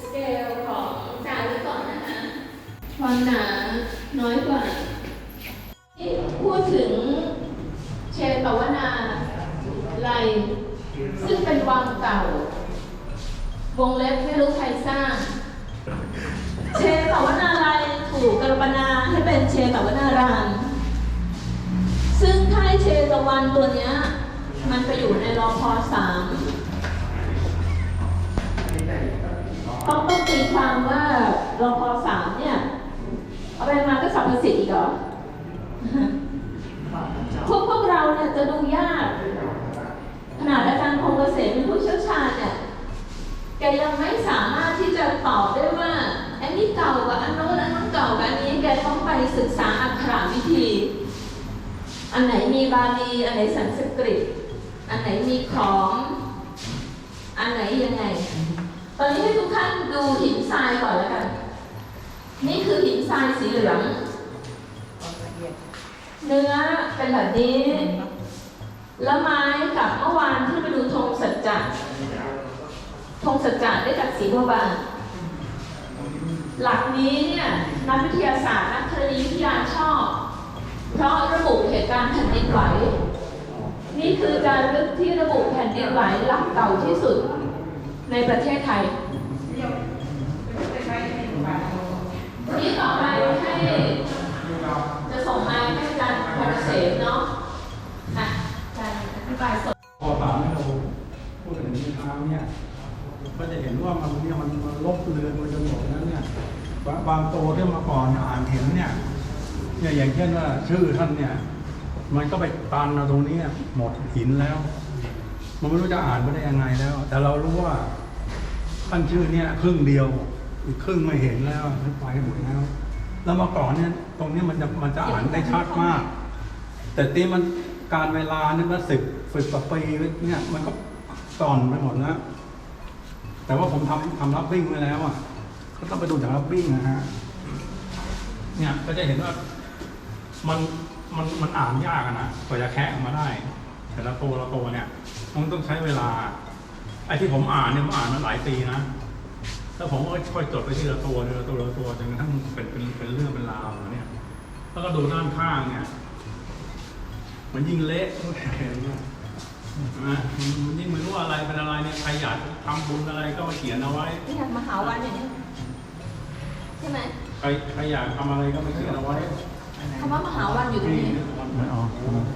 สเกลของจารึกก่อนนะคะความหนาน้อยกว่าที่พูดถึงเชตวนาไลซึ่งเป็นวังเก่า วงเล็บไม่รู้ใครสร้าง เชตวนารายณ์ถูกกรปนา เชตวนาราม ซึ่งค่ายเชตวันตัวเนี้ย มันไปอยู่ในรอพอสามต้องต้องตีความว่ารอพสามเนี่ย เอาไปมาก็สับประสิทธิ์อีกเหรอพวกพวกเราเนี่ยจะดูยาก ขนาดอาจารย์พงเกษมเป็นผู้เชี่ยวชาญเนี่ยแกยังไม่สามารถที่จะตอบได้ว่าอันนี้เก่ากว่าอันโน้นอันนู้นเก่ากว่าอันนี้ แกต้องไปศึกษาอักขระวิธี อันไหนมีบาลีอันไหนสันสกฤต อันไหนมีของ อันไหนยังไง ตอนนี้ให้ทุกท่านดูหินทรายก่อนแล้วกัน นี่คือหินทรายสีเหลือง เนื้อเป็นแบบนี้ แล้วไม้กับเมื่อวานที่ไปดูธงสัจจะธงสัจจะได้จากสีบัวบานหลักนี้เนี่ยนักวิทยาศาสตร์นักธรณีวิทยาชอบ เพราะระบุเหตุการณ์แผ่นดินไหว นี่คือจารึกที่ระบุแผ่นดินไหวหลักเก่าที่สุดในประเทศไทย นี่ต่อไปให้จะส่งมาให้อาจารย์พรเสมเนาะอะอาจารย์อธิบายสดพอสามให้เราพูดถึงนิทานเนี่ยก็จะเห็นว่ามันเนี่ยมันมันลบเลือนไปจนหมดแล้วเนี่ยบางบางตัวที่มาก่อนอ่านเห็นเนี่ย เนี่ยอย่างเช่นว่าชื่อท่านเนี่ย มันก็ไปตันเอาตรงนี้หมดหินแล้ว มันไม่รู้จะอ่านไปได้ยังไงแล้ว แต่เรารู้ว่าท่านชื่อเนี่ยครึ่งเดียวอีกครึ่งไม่เห็นแล้วมันไปหมดแล้ว แล้วมาก่อนเนี่ยตรงนี้มันจะมันจะอ่านได้ชัดมาก แต่ตีมันการเวลาเนี่ยก็สิบสิบกว่าปีเนี่ยมันก็ก่อนไปหมดแล้วแต่ว่าผมทำทำรับบิ้งไว้แล้วอะก็ต้องไปดูจากรับบิ้งนะฮะเนี่ยก็จะเห็นว่า มันมันมันอ่านยากอะนะกว่าจะแคะออกมาได้ แต่ละตัวละตัวเนี่ย มันต้องใช้เวลา ไอ้ที่ผมอ่านเนี่ยผมอ่านมาหลายปีนะแล้วผมก็ค่อยจดไปทีละตัวทีละตัวทีละตัวจนกระทั่งเป็นเป็นเป็นเรื่องเป็นราวเนี่ย แล้วก็ดูด้านข้างเนี่ย มันยิ่งเละเนี่ยนะมันยิ่งไม่รู้อะไรเป็นอะไรเนี่ยใครอยากทำบุญอะไรก็มาเขียนเอาไว้นี่ค่ะมหาวันอย่างนี้ใช่ไหมใครใครอยากทำอะไรก็มาเขียนเอาไว้ คำว่ามหาวันอยู่ตรงนี้วัน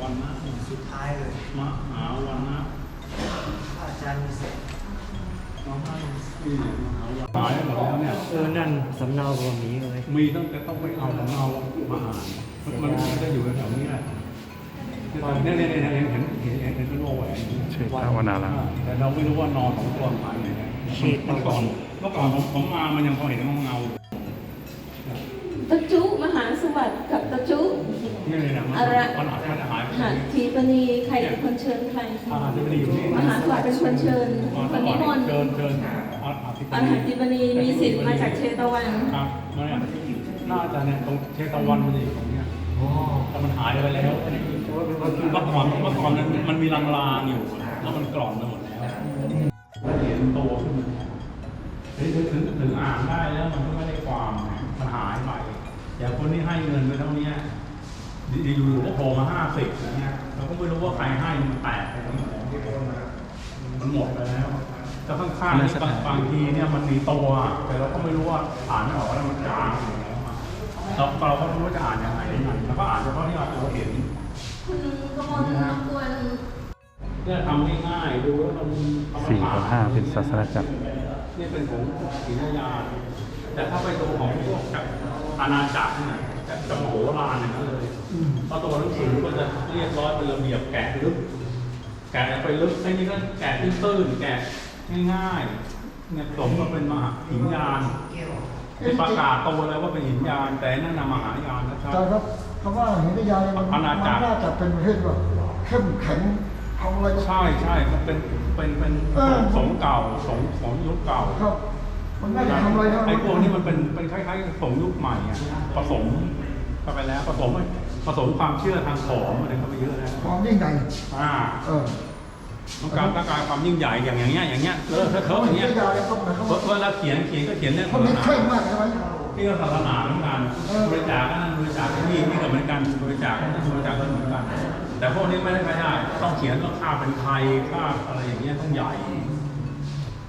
วันนะสุดท้ายเลยมหาวันนะอาจารย์มีเสร็จน้องให้นี่เนี่ยมหาวันหายหมดแล้วเนี่ยเออนั่นสำเนาผมนี้เลย มีต้องแต่ต้องไปเอาของเรามาอ่านมันมันมันจะอยู่แถวๆนี้แหละเนี่ยเนี่ยเนี่ยเห็นเห็นเห็นเห็นเห็นเป็นโลแหวนชื่อภาวนาละแต่เราไม่รู้ว่านอนของตัวหายไหนเนี่ยเมื่อก่อนเมื่อก่อนผมผมมามันยังพอเห็นเงาเงา ตะจุมหาสวัสดิ์กับตะจุ ๆนี่เลยนะมัน อะไร มันอาจจะหายไป หาทีปณีใครเป็นคนเชิ ญใครอ่าที่ไม่ดีอยู่นี่มหาสวัสดิ์เป็นคนเชิญคนนิมนต์เชิญเชิญอ่าอ่าที่อรหันติบณีมีสิทธิ์มาจากเชตวันครับมันน่าจะเนี่ยตรงเชตวันมันจะอยู่ตรงเนี้ยอ๋อแต่มันหายไปแล้วเมื่อก่อนเมื่อก่อนมันมันมีลางๆอยู่แล้วมันกร่อนไปหมดแล้วแล้วเห็นโตขึ้นมาเฮ้ยถึงถึงถึงอ่านได้แล้วมันก็ไม่ได้ความไงมันหายไปอย่างคนที่ให้เงินไปเท่านี้ดีๆอยู่ๆก็โผล่มาห้าสิบอย่างเงี้ยเรา ก็ไม่รู้ว่าใครให้มันแตกไปทั้งหมดมันหมดไปแล้วแล้วข้างๆนี่บางบางทีเนี่ยมันมีตัว แต่เราก็ไม่รู้ว่าอ่านไม่ออกว่ามันจางอยู่แล้วอะเราเราก็ไม่รู้ว่าจะอ่านยังไงแล้วก็อ่านเฉพาะที่เราตัวเห็นคุณกมลรบกวนเนี่ยทำง่ายๆดูแล้วมันสี่กับห้าเป็นศาสนาจักรนี่เป็นของศรีนยาแต่ถ้าไปดูของพวกอาณาจักรเนี่ยจะโหรางนั้นเลย พราะตัวหนังสือก็จะเรียบร้อยเป็นระเบียบแกะลึก แกะไปลึกไอ้นี่ก็แกะตื้นๆแกะง่ายๆเนี่ยสมก็เป็นมหาหินยานเป็นประกาศตัวเลยว่าเป็นหินยานแต่นั่นนามหายานนะครับอาจารย์ครับคำว่าหินยาเนี่ยมันอาณาจักรมันน่าจะเป็นประเภทแบบเข้มแข็งทำอะไรก็ใช่ใช่มันเป็นเป็นเป็นเออสงฆ์เก่าสงฆ์ของยุคเก่าครับมันน่าจะทำอะไรได้ไอ้พวกนี้มันเป็นเป็นคล้ายๆผสมยุคใหม่อะผสมเข้าไปแล้วผสม ผสมความเชื่อทางของอะไรเข้าไปเยอะนะความยิ่งใหญ่อ่าเออต้องการต้องการความยิ่งใหญ่อย่างอย่างเงี้ยอย่างเงี้ยเลอะเทอะเทอะอย่างเงี้ยยิ่งใหญ่ต้องหมายความว่าเวลาเขียนเขียนก็เขียนเรื่องเขามีเคร่งมากใช่ไหมนี่ก็ศาสนาเหมือนกันบริจาคก็นั่นบริจาคที่นี่นี่ก็เหมือนกันบริจาคก็นั่นบริจาคก็เหมือนกัน แต่พวกนี้ไม่ได้ไม่ได้ต้องเขียนต้องค่าเป็นใครค่าอะไรอย่างเงี้ยต้องใหญ่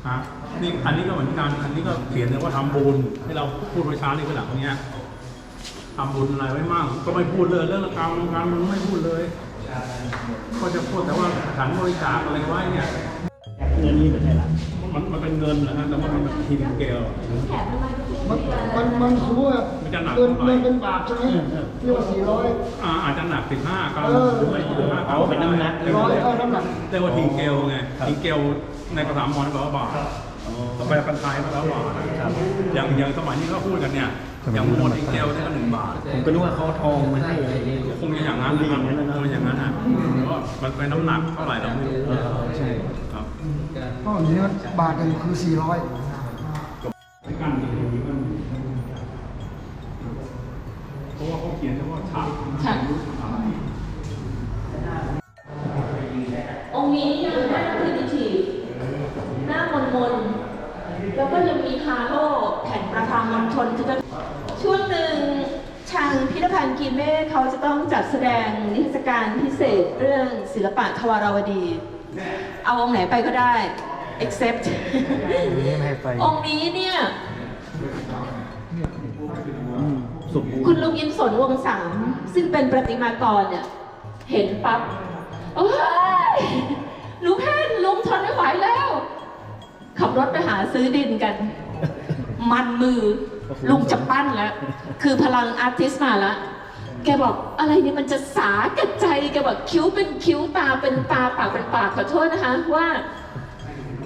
ฮะนี่อันนี้ก็เหมือนกันอันนี้ก็เขียนเลยว่าทำบุญที่เราพูดไว้ช้านี่คือหลังเนี้ย ทำบุญอะไรไว้มั่งก็ไม่พูดเลยเรื่องการเมืองการมันไม่พูดเลย ก็จะพูดแต่ว่าสถานบริจาคอะไรไว้เนี่ยเงินนี้เป็นไงล่ะมันมันเป็นเงินนะฮะแต่ว่ามันเป็นทีมเกลแถมน้ำมันก็คือมันมันมันสมมติว่ามันจะหนักเงินเท่าไหร่เงินเป็นบาทใช่ไหมเรียกว่าสี่ร้อยอ่าอาจจะหนัก15กรัมเออหรือไม่ถึง5กรัมเอาเป็นน้ำหนักเรียกร้อว่ายเท่าน้ำหนักเรียกว่าทีเกลไงทีเกลในภาษามอญแปลว่าบาทต่อไปพันไทยแปลว่าบาทอย่างอย่างสมัยนี้ก็พูดกันเนี่ย อย่างมวลทีเกลเนี่ยก็หนึ่งบาท ผมก็นึกว่าเขาเอาทองมาให้อะไรอย่างเงี้ยคงจะอย่างนั้นนะครับคงจะอย่างนั้นอะเพราะว่ามันเป็นน้ำหนักเท่าไหร่เราไม่รู้เออใช่ครับ ก็อย่างนี้บาทหนึ่งคือสี่ร้อยไม่กั้นอย่างนี้มันเพราะว่าเขาเขียนเฉพาะฉากค่ะอะไร องค์นี้ยังหน้าพิธีทีหน้ามนมนๆแล้วก็ยังมีฮาโลแผ่นประธานมณฑลคือจะช่วงหนึ่งทาง พิพิธภัณฑ์กีเม่เขาจะต้องจัดแสดงนิทรรศการพิเศษเรื่องศิลปะทวาราวดี เอาองค์ไหนไปก็ได้ except ไม่ให้ไปองค์นี้เนี่ย สมบูรคุณณ์ลุงยิมสนวงศ์สามซึ่งเป็นประติมากรเนี่ย เห็นปั๊บโอ้ยลุงแพนลุงทนไม่ไหวแล้ว ขับรถไปหาซื้อดินกัน มันมือลุงจะปั้นแล้ว คือพลังอาร์ติสมาแล้ว แกบอกอะไรเนี่ยมันจะสาแก่ใจแกบอกคิ้วเป็นคิ้วตาเป็นตาปากเป็นปากขอโทษนะคะว่า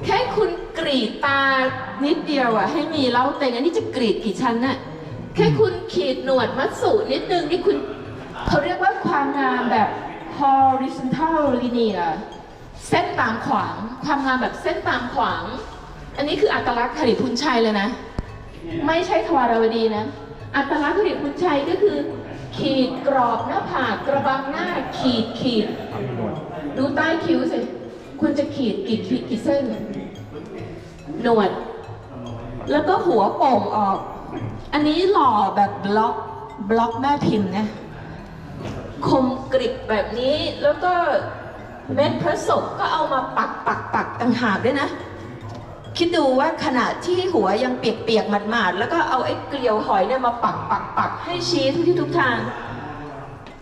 แค่คุณกรีดตานิดเดียวอะให้มีเล้าเต็งอันนี้จะกรีดกี่ชั้นน่ะแค่คุณขีดหนวดมัดสูนิดนึงนี่คุณเขาเรียกว่าความงามแบบ horizontal linear เส้นตามขวาง ความงามแบบเส้นตามขวาง อันนี้คืออัตลักษณ์คดิพุนชัยเลยนะ ไม่ใช่ทวารวดีนะ อัตลักษณ์คดิพุนชัยก็คือ ขีดกรอบหน้าผากกระบังหน้าขีดขีด ดูใต้คิ้วสิ คุณจะขีดกี่ขีดกี่เส้น หนวด แล้วก็หัวโป่งออก อันนี้หล่อแบบบล็อกบล็อกแม่พิมพ์นะคมกริบแบบนี้แล้วก็เม็ดพระศพก็เอามาปักปักปักต่างหากด้วยนะ คิดดูว่าขณะที่หัวยังเปียกๆหมาดๆแล้วก็เอาไอ้เกลียวหอยเนี่ยมาปักปักปักให้ชี้ทุกที่ทุกทาง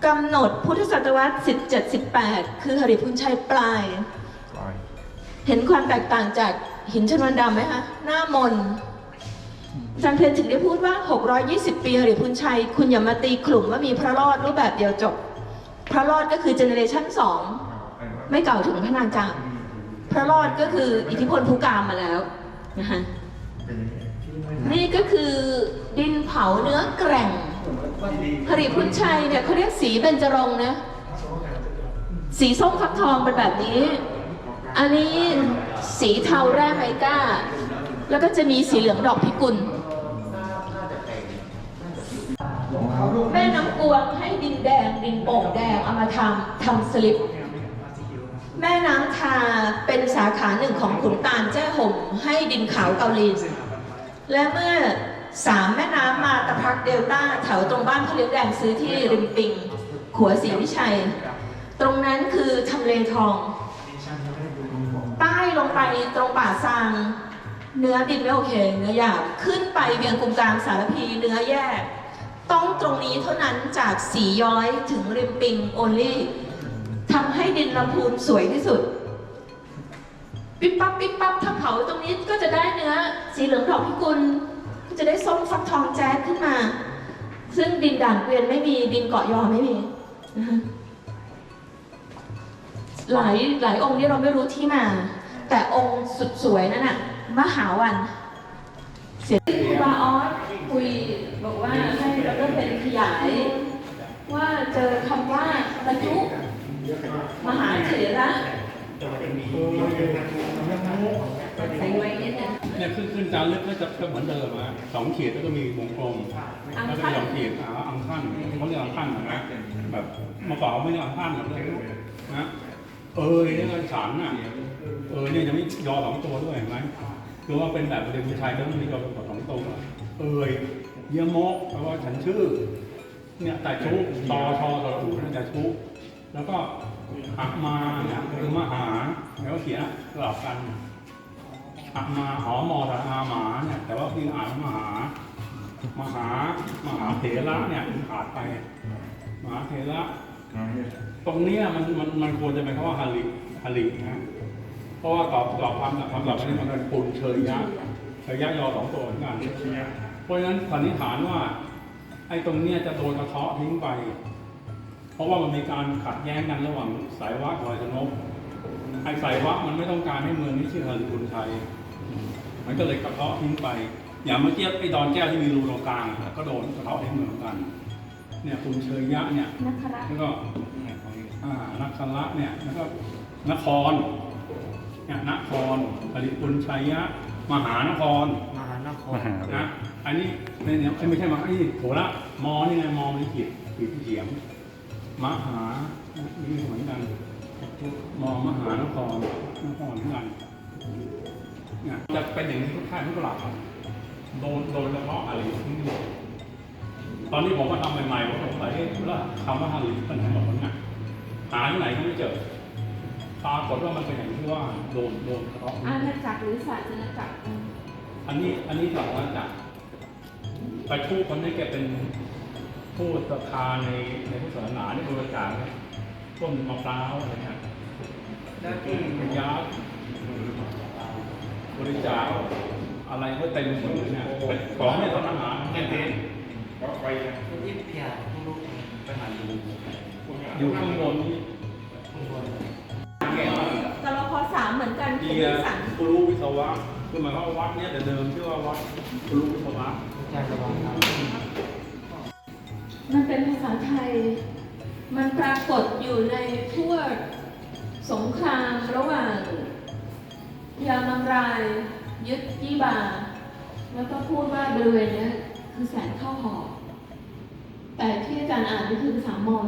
กำหนดพุทธศตวรรษ 17 18 คือหริพุนชัยปลาย เห็นความแตกต่างจากหินชนวนดำไหมคะหน้ามนอาจารย์เพนถึงได้พูดว่า 620 ปีหริพุนชัย คุณอย่ามาตีกลุ่มว่ามีพระรอดรูปแบบเดียวจบ พระรอดก็คือเจเนเรชัน2ไม่เก่าถึงพระนางจาม พระรอดก็คืออิทธิพลภูกามมาแล้วนะคะนี่ก็คือดินเผาเนื้อแกร่งหริพุนชัยเนี่ยเขาเรียกสีเบญจรงนะ สีส้มฟักทองเป็นแบบนี้ อันนี้สีเทาแร่ไมก้า แล้วก็จะมีสีเหลืองดอกพิกุล แม่น้ำกวงให้ดินแดงดินโป่งแดงเอามาทำทำสลิป แม่น้ำทาเป็นสาขาหนึ่งของขุนตาลแจ้ห่มให้ดินขาวเกาหลีและเมื่อสามแม่น้ำมาตะพักเดลต้าแถวตรงบ้านเขาเลี้ยงแดงซื้อที่ริมปิง ขัวศรีวิชัย ตรงนั้นคือทำเลทอง ใต้ลงไปตรงป่าซาง เนื้อดินไม่โอเค เนื้อหยาบขึ้นไปเวียงกุมกลางสารพีเนื้อแย่ต้องตรงนี้เท่านั้นจากสีย้อยถึงริมปิงโอลี่ ทำให้ดินลำพูนสวยที่สุด ปิ๊บปั๊บปิ๊บปั๊บถ้าเผาตรงนี้ก็จะได้เนื้อ สีเหลืองดอกพิกุลก็จะได้ส้มฟักทองแจ๊ดขึ้นมา ซึ่งดินด่านเกวียนไม่มีดินเกาะยอไม่มีหลายหลายองค์นี่เราไม่รู้ที่มา แต่องค์สุดสวยนั่นน่ะมหาวัน เสียครูบาออสคุยบอกว่าให้เราเริ่มเป็นขยาย ว่าเจอคำว่าบรรจุ มหาเถระใส่ไว้นิดนึงเนี่ยขึ้นขึ้นจานลึกก็จะก็เหมือนเดิมอะสองขีดแล้วก็มีวงกลมแล้วก็สองขีดอ่าอังขั้นเขาเรียกอังขั้นนะแบบเมื่อก่อนไม่ได้ขั้นหรอกเลยนะเออเนี่ยเงินฉันน่ะเออเนี่ยจะไม่ยอสองตัวด้วยเห็นไหมคือว่าเป็นแบบเด็กผู้ชายต้องมียอสองตัวเอยเยี่ยมโมกแปลว่าฉันชื่อเนี่ยแต่ชุตอชอตออูนั่นแต่ชุ แล้วก็หักมาเนี่ยคือมหาแล้วเขียนสลับกันหักมาหอมอตอาหมาเนี่ยแต่ว่าพี่อ่านมหามหามหาเถระเนี่ยขาดไปมหาเถระตรงนี้มันมันมันควรจะเป็นคำว่าฮาริฮารินะเพราะว่าตอบตอบคำคำตอบอันนี้มันเป็นปุนเชยยะเชยยะยอสองตัวเหมือนกันเพราะฉะนั้นสันนิษฐานว่าไอ้ตรงเนี้ยจะโดนกระเทาะทิ้งไป ราะว่ามันมีการขัดแย้งกันระหว่างสายวัดกับสายชนกไอ้สายวัดมันไม่ต้องการให้เมืองนี้ชื่อฮาริบุญไทย มันก็เลยกระเทาะทิ้งไป อย่างเมื่อกี้ไอ้ดอนแก้วที่มีรูตรงกลางอะก็โดนกระเทาะทิ้งเหมือนกัน เนี่ยคุณเชยยะเนี่ยนักคระแล้วก็อ่านักคละเนี่ยแล้วก็นครเนี่ยนครผลิตปุญชัยยะ มหานครมหานครมหา นะอันนี้เนี่ยเนี่ยไม่ใช่มาไอ้นี่โหละมอนี่ไงมอมีขีดขีดเฉียง มหานี่เหมือนกันมอมหานครนครเหมือนกันเนี่ยจะเป็นอย่างนี้ทุกท่านทุกหลักครับโดนโดนเฉพาะอะไรที่นี่ตอนนี้ผมมาทำใหม่ๆผมสงสัยว่าคำว่าฮาริมันไหนหมดวะเนี่ยหาที่ไหนก็ไม่เจอปรากฏว่ามันเป็นอย่างที่ว่าโดนโดนกระเทาะอาณาจักรหรือศาสนาจักรอันนี้อันนี้สองวันจากไปทูตคนนี้แกเป็น ผู้ศรัทธาในในพุทธศาสนาที่บริจาคเนี่ยต้นมะพร้าวอะไรเนี่ยเป็นยาบริจาคอะไรก็เต็มหมดเลยเนี่ยเป็นของเนี่ยทำอาหารเนี่ยเป็นอยู่ข้างบนนี่กรพสามเหมือนกันเดีคุณยวิสันครูวิศวะคือหมายความว่าวัดเนี่ยแต่เดิมชื่อว่าวัดครูวิศวะใช่ระวังครับ มันเป็นภาษาไทย มันปรากฏอยู่ในพวกสงครามระหว่างยามังราย ยึดยี่บา แล้วก็พูดว่าบริเวณเนี้ยคือแสนข้าวหอมแต่ที่อาจารย์อ่านนี่คือภาษามอญ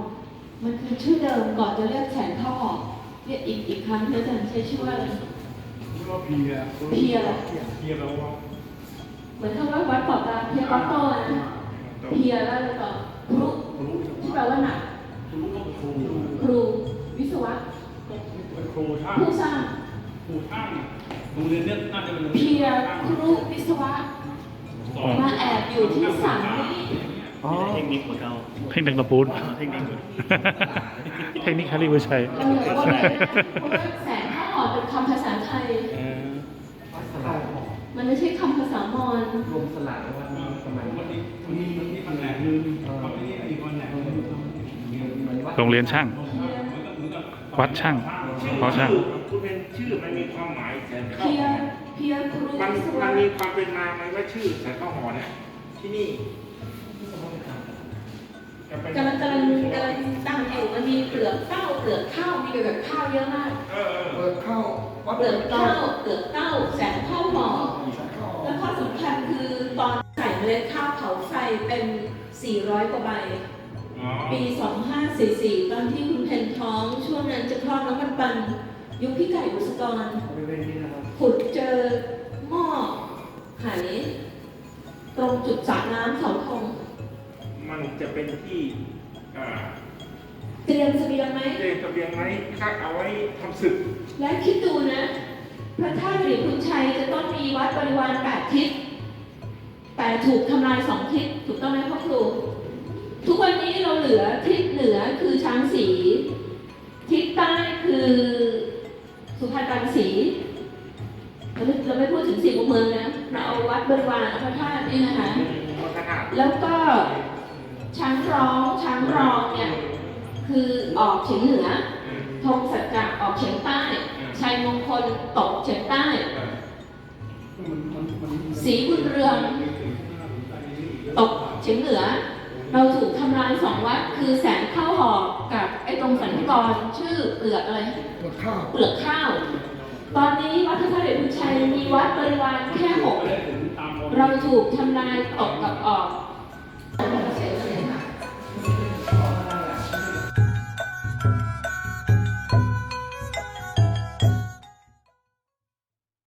มันคือชื่อเดิมก่อนจะเรียกแสนข้าวหอมเรียกอีกอีกครั้งที่อาจารย์ใช้ชื่อว่าอะไรชื่อว่าเพียเพียเหรอเพียแปลว่าเหมือนคำว่าวัดปอดตาเพียวัดโตนะเพียแล้วอะไรต่อ ครุที่แปลว่าหนักครูก็เป็นครูครูวิศวะเป็นครูช่างผู้สร้างครูช่างโรงเรียนเนี่ยน่าจะเป็นโรงเรีเพียยนครูวิศวะมาแอบอยู่ที่สังนี่อ๋อเทคนิคของเราเทคนิคกระปูดเทคนิคเทคนิคฮาริบูชัยเออว่าไงนะเพราะว่าแสนข้าวหอมเป็นคำภาษาไทยวัดสลัดมันไม่ใช่คำภาษามอญรวมสลัดวัดนี้สมัยมันมีมันมีมันมีแผนกหนึงมันไม่ได้อีกแผนกหนึง โรงเรียนช่าง วัดช่างเพราะช่างคุณเป็นชื่อมันมีความหมายแสนข้าวเพียหอเพียครูมันวิศมัวะนมีความเป็นมาไหมว่าชื่อแสนข้าวหอเนี่ยที่นี่จะเป็นกำลังกำลังกำลังตั้งอยู่มันมีเปลือกเต้าเปลือกข้าวมีเกี่ยวกับข้าวเยอะมากเออเออเปิดเข้าวัดเปลืเปิอกดเข้าข้าวเปลือกเต้าแสนข้าวหอมแล้วข้อสำคัญคือตอนใส่เมล็ดข้าวเผาไฟเป็น 400 กว่าใบอ๋อ ปี 2544 ตอนที่คุณเพนท้อง ช่วงนั้นจะคลอดน้องปันปัน ยุคพี่ไก่บุษกรบริเวณนี้นะครับขุดเจอหม้อหายตรงจุดสระน้ำเสาธงมันจะเป็นที่อ่าเตรียมเสบียงไหม เตรียมเสบียงไหมคักเอาไว้ทำศึก และคิดดูนะ พระธาตุหรือคุณชัยจะต้องมีวัดบริวารแปดทิศแต่ถูกทำลายสองทิศถูกต้องไหมพ่อครู ทุกวันนี้เราเหลือทิศเหนือคือช้างสี ทิศใต้คือสุพรรณรังสีเราไม่เราไม่พูดถึงสี่มุมเมืองนะเราเอาวัดบริวารพระธาตุนี่นะคะ แล้วก็ช้างร้องช้างรองเนี่ยคือออกเฉียงเหนือธงสัจจะออกเฉียงใต้ชัยมงคลตกเฉียงใต้ สีบุญเรืองตกเฉียงเหนือ เราถูกทำลายสองวัดคือแสนข้าวหอกกับไอ้ตรงสันกรชื่อเปลือกอะไรเปิดข้าวเปลือกข้าว ตอนนี้วัดพระธาตุเดชบุญชัยมีวัดบริวารแค่หกเราถูกทำลายตกกับออก